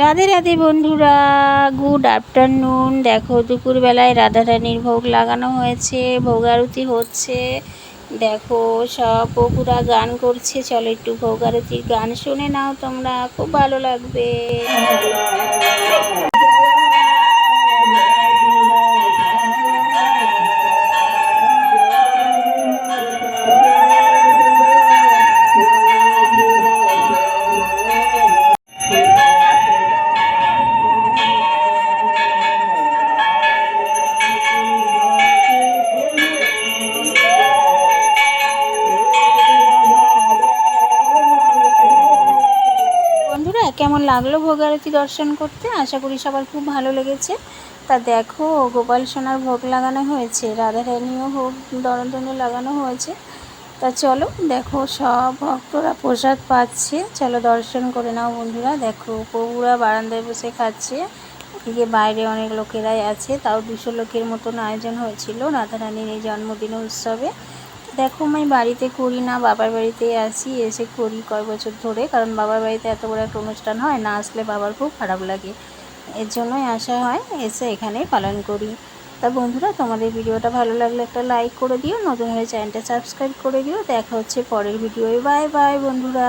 রাধে রাধে বন্ধুরা good afternoon দেখো, দুপুরবেলায় রাধা রানীর ভোগ লাগানো হয়েছে ভোগ আরতি হচ্ছে। দেখো, সব বকুরা গান করছে। চলো একটু ভোগ আরতির গান শুনে নাও তোমরা, খুব ভালো লাগবে। বন্ধুরা, কেমন লাগল ভোগ আরতি দর্শন করতে? আশা করি সবার খুব ভালো লেগেছে। তা দেখো, গোপাল সোনার ভোগ লাগানো হয়েছে, রাধারানীও ভোগ, দরদনে লাগানো হয়েছে। তা চলো, দেখো, সব ভক্তরা প্রসাদ পাচ্ছে। চলো দর্শন করে নাও বন্ধুরা, দেখো প্রভুরা বারান্দায় বসে খাচ্ছে। এদিকে বাইরে অনেক লোকেরাই আছে, তাও দুশো লোকের মতন আয়োজন হয়েছিল, রাধারানীর এই জন্মদিন উৎসবে। দেখো আমি বাড়িতে করি না, বাবার বাড়িতে আসি এসে করি কয় বছর ধরে। কারণ বাবার বাড়িতে এত বড় একটা অনুষ্ঠান হয়, না আসলে বাবার খুব খারাপ লাগে। এর জন্যই আসা হয় এসে এখানেই পালন করি। তা বন্ধুরা, তোমাদের ভিডিওটা ভালো লাগলে একটা লাইক করে দিও, নতুন হয়ে চ্যানেলটা সাবস্ক্রাইব করে দিও। দেখা হচ্ছে পরের ভিডিওয়। বাই বাই বন্ধুরা।